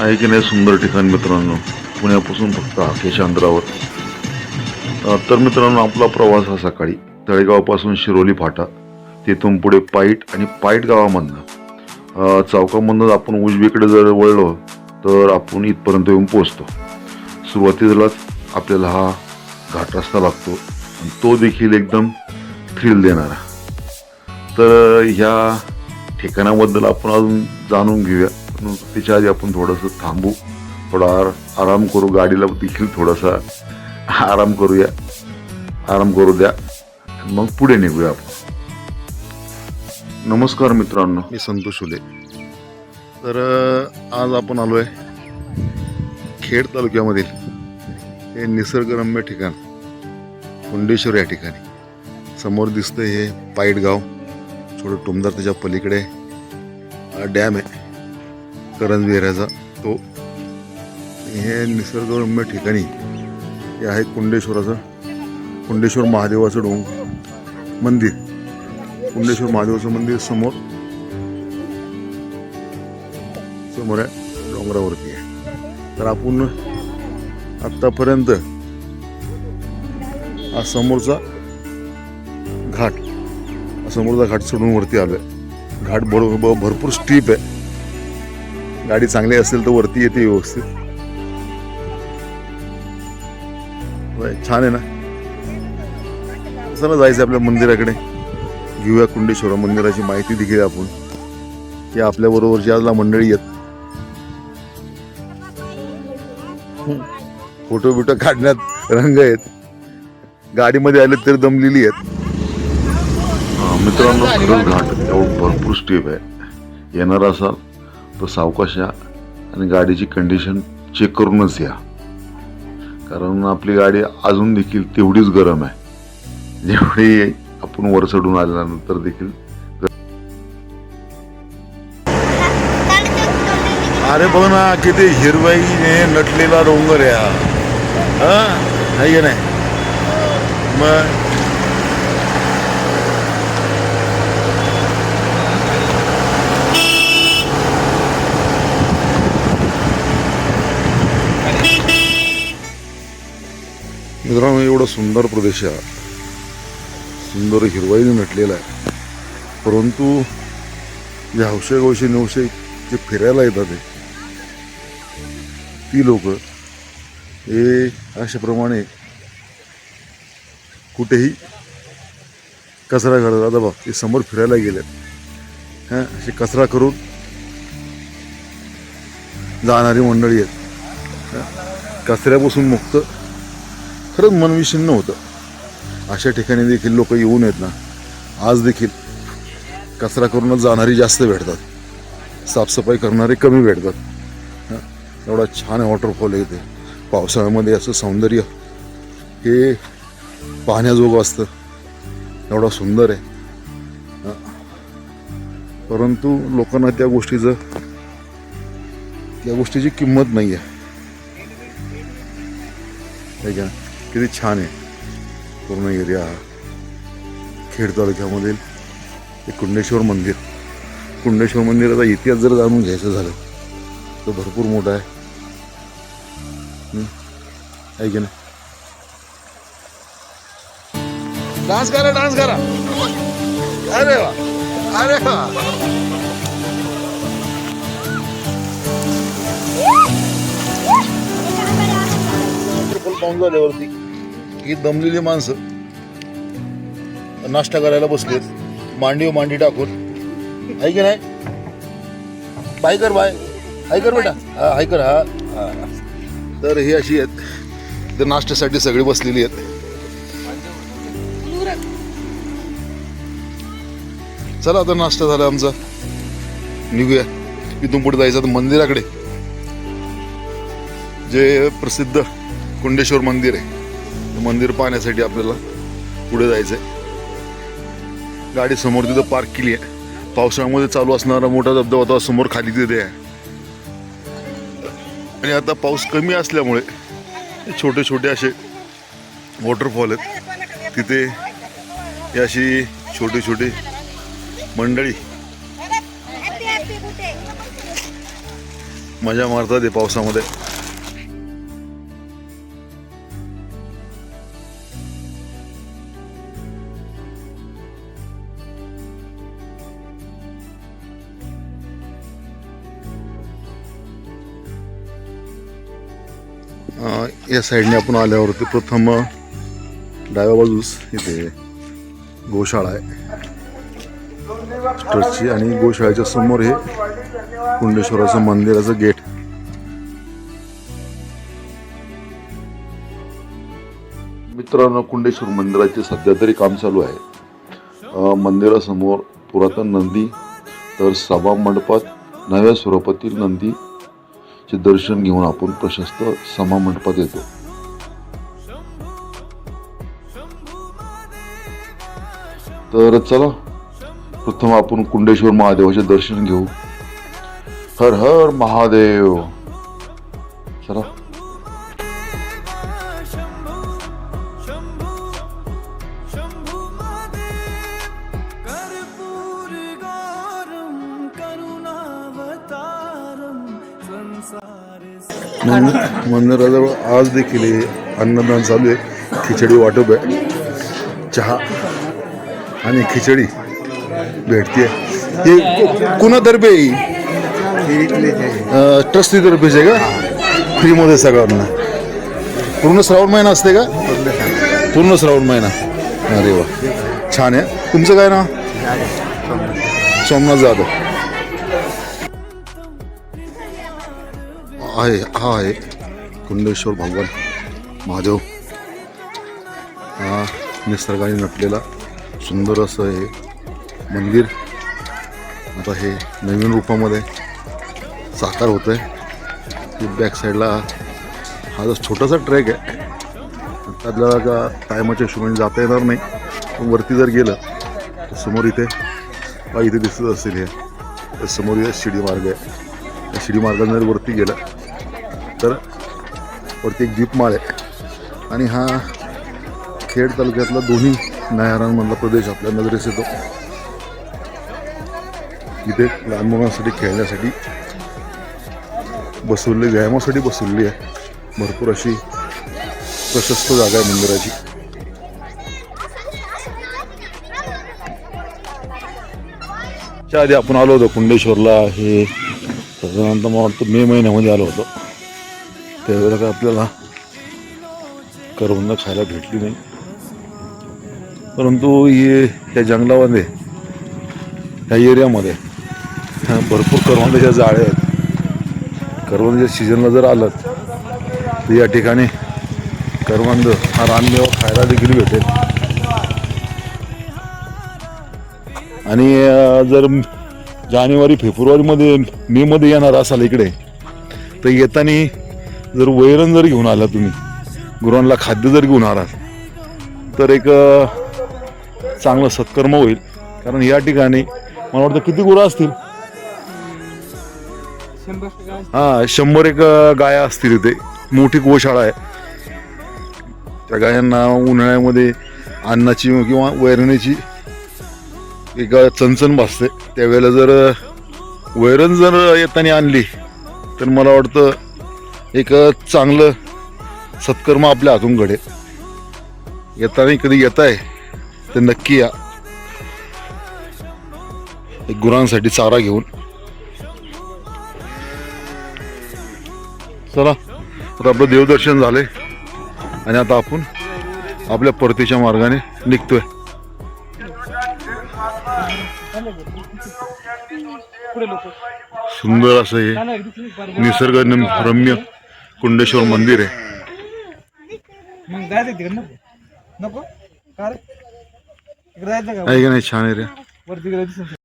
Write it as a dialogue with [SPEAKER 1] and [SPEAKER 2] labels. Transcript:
[SPEAKER 1] आहे की नाही सुंदर ठिकाण मित्रांनो? पुण्यापासून फक्त आकेश अंतरावर. तर मित्रांनो आपला प्रवास हा सकाळी तळेगावपासून शिरोली फाटा तिथून पुढे पाईट आणि पाईट गावामधनं. चौकामधनं आपण उजवीकडे जर वळलो तर आपण इथपर्यंत येऊन पोचतो सुरुवातीलाच आपल्याला हा घाट रस्ता लागतो आणि तो देखील एकदम थ्रिल देणारा. तर ह्या ठिकाणाबद्दल आपण अजून जाणून घेऊया. त्याच्या आधी आपण थोडंसं थांबू. थोडा आर आराम करू. गाडीला देखील थोडासा आराम करूया. आराम करू द्या. मग पुढे निघूया आपण. नमस्कार मित्रांनो. मी संतोष उले. तर आज आपण आलो आहे खेड तालुक्यामधील हे निसर्गरम्य ठिकाण कुंडेश्वर या ठिकाणी. समोर दिसतं हे पाईट गाव थोडं टुमदार त्याच्या पलीकडे हा डॅम आहे. करंजविऱ्याचा तो हे निसर्गरम्य ठिकाणी हे आहे कुंडेश्वराचं. कुंडेश्वर महादेवाचं डोंग. मंदिर. कुंडेश्वर महादेवाचं मंदिर समोर. समोर आहे डोंगरावरती आहे. तर आपण आत्तापर्यंत हा समोरचा घाट समोरचा घाट सोडून वरती आलोय. घाट बरोबर भरपूर स्टीप आहे. गाडी चांगली असेल तर वरती येते व्यवस्थित. छान आहे ना? चला जायचं आपल्या मंदिराकडे. घेऊया कुंडेश्वर मंदिराची माहिती देखील आपण. की आपल्या बरोबरची आजला मंडळी आहेत. फोटो बिटो काढण्यात रंग आहेत. गाडीमध्ये आले तरी दमलेली आहेत. मित्रांनो खरंच घाट एवढं भरपूर स्टेप आहे. येणार असाल तो सावकाश या आणि गाडीची कंडिशन चेक करूनच या. कारण आपली गाडी अजून देखील तेवढीच गरम आहे. जेवढी आपण वर चढून आल्यानंतर देखील अरे बघ ना किती हिरवाईने नटलेला डोंगर आहे हा. आहे नाही? मग? मित्रांनो एवढा सुंदर प्रदेश आहे. सुंदर हिरवाईने नटलेला आहे. परंतु जे हौशे गौशे नवशे जे फिरायला येतात ते ती लोक हे अशाप्रमाणे कुठेही कचरा करतात आता बघ ते समोर फिरायला गेलेत. हां असे कचरा करून जाणारी मंडळी आहेत. कचऱ्यापासून मुक्त खरंच मनविशिन्न होतं अशा ठिकाणी देखील लोक येऊन येत ना आज देखील कचरा करूनच जाणारी जास्त भेटतात. साफसफाई करणारे कमी भेटतात. हं? एवढा छान वॉटरफॉल आहे इथे. पावसाळ्यामध्ये असं सौंदर्य हे पाहण्याजोगं असतं. एवढा सुंदर आहे. परंतु लोकांना त्या गोष्टीचं त्या गोष्टीची किंमत नाही आहे का किती छान आहे. पूर्ण एरिया हा. खेड तालुक्यामधील हे कुंडेश्वर मंदिर. कुंडेश्वर मंदिराचा इतिहास जर जाणून घ्यायचं झालं तर भरपूर मोठा आहे. हं? आहे की नाही? डान्स करा डान्स करा. अरे वा अरे वा. पाहून झाल्यावरती. ही दमलेली माणसं नाश्ता करायला बसलेत. मांडीव मांडी टाकून. आहे की नाही? बाय कर बाय हाय कर बेटा. हा हाय कर हा. तर ही अशी आहेत. तर नाश्त्यासाठी सगळी बसलेली आहेत. चला आता नाश्ता झाला आमचा. निघूया. इथून पुढे जायचं तर मंदिराकडे. जे प्रसिद्ध कुंडेश्वर मंदिर आहे. मंदिर पाहण्यासाठी आपल्याला पुढे जायचं आहे गाडी समोर तिथं पार्क केली आहे. पावसाळ्यामध्ये चालू असणारा मोठा धबधबा होता समोर खाली तिथे आहे. आणि आता पाऊस कमी असल्यामुळे छोटे छोटे असे वॉटरफॉल आहेत. तिथे ही अशी छोटी छोटी मंडळी मजा मारतात ते पावसामध्ये. या साईडने आपण आल्यावरती प्रथम डाव्या बाजूस इथे गोशाळा आहे. चर्चची आणि गोशाळेच्या समोर हे कुंडेश्वराचं मंदिराचं गेट. मित्रांनो कुंडेश्वर मंदिराचे सध्या तरी काम चालू आहे. मंदिरासमोर पुरातन नंदी तर सभा मंडपात नव्या स्वरूपातील नंदी चे दर्शन घेऊन आपण प्रशस्त समामंडपात येतो. तर चला प्रथम आपण कुंडेश्वर महादेवाचे दर्शन घेऊ. हर हर महादेव. चला. मंदिर- मंदिराजवळ आज देखील हे अन्नदान चालू आहे. खिचडी वाटप आहे. चहा आणि खिचडी भेटते हे कुणातर्फे ट्रस्टीतर्फेच आहे का? फ्रीमध्ये सगळ्यांना. पूर्ण श्रावण महिना असते का? पूर्ण श्रावण महिना. अरे वा. छान आहे. तुमचं काय नाव? सोमनाथ जाधव. आहे हा आहे कुंडेश्वर भगवान. महादेव हा निसर्गाने नटलेला सुंदर असं हे मंदिर. आता हे नवीन रूपामध्ये साकार होतं आहे बॅक साईडला हा जो छोटासा ट्रॅक आहे त्यातल्या का टायमाच्या हिशोबाने जाता येणार नाही. पण वरती जर गेलं तर समोर इथे इथे दिसत असेल हे. समोर इथे शिडी मार्ग आहे. त्या शिडी मार्गाने जर वरती गेलं तर वरती एक दीपमाळ आहे. आणि हा खेड तालुक्यातला दोन्ही नयारांमधला प्रदेश आपल्या नजरेस येतो. इथे लहान मुलांसाठी खेळण्यासाठी बसवली व्यायामासाठी बसवलेली आहे. भरपूर अशी प्रशस्त जागा आहे मंदिराची. आधी आपण आलो होतो कुंडेश्वरला. हे साधारणतः मला वाटतं मे महिन्यामध्ये आलो होतो. त्यावेळेला काय आपल्याला करवंद खायला भेटली नाही. परंतु हे या जंगलामध्ये ह्या एरियामध्ये भरपूर करवंदाच्या जाळ्या आहेत. करवंदाच्या सीझनला जर आलं तर या ठिकाणी करवंद हा रानमेवा खायला देखील भेटेल. आणि जर जानेवारी फेब्रुवारीमध्ये मेमध्ये येणार असाल इकडे तर येताना जर वैरण जर घेऊन आला तुम्ही गुरांना खाद्य जर घेऊन आलात तर एक चांगलं सत्कर्म होईल. कारण या ठिकाणी मला वाटतं किती गुरं असतील? हा शंभर एक गाया असतील इथे. मोठी गोशाळा आहे. त्या गायांना उन्हाळ्यामध्ये अन्नाची किंवा वैरणीची एक चणचण भासते. त्यावेळेला जर वैरण जर येताना आणली तर मला वाटतं एक चांगलं सत्कर्म आपल्या हातून घडेल. येताना कधी येत आहे तर नक्की या. एक गुरांसाठी चारा घेऊन. चला तर आपलं देवदर्शन झालंय. आणि आता आपण आपल्या परतीच्या मार्गाने निघतोय. सुंदर असं हे निसर्ग रम्य कुंडेश्वर मंदिर आहे.
[SPEAKER 2] मग जायचं तिकडे नको. नको? का रे? इकडे जायचं का?
[SPEAKER 1] नाही? छान आहे रे.
[SPEAKER 2] वरती गेलं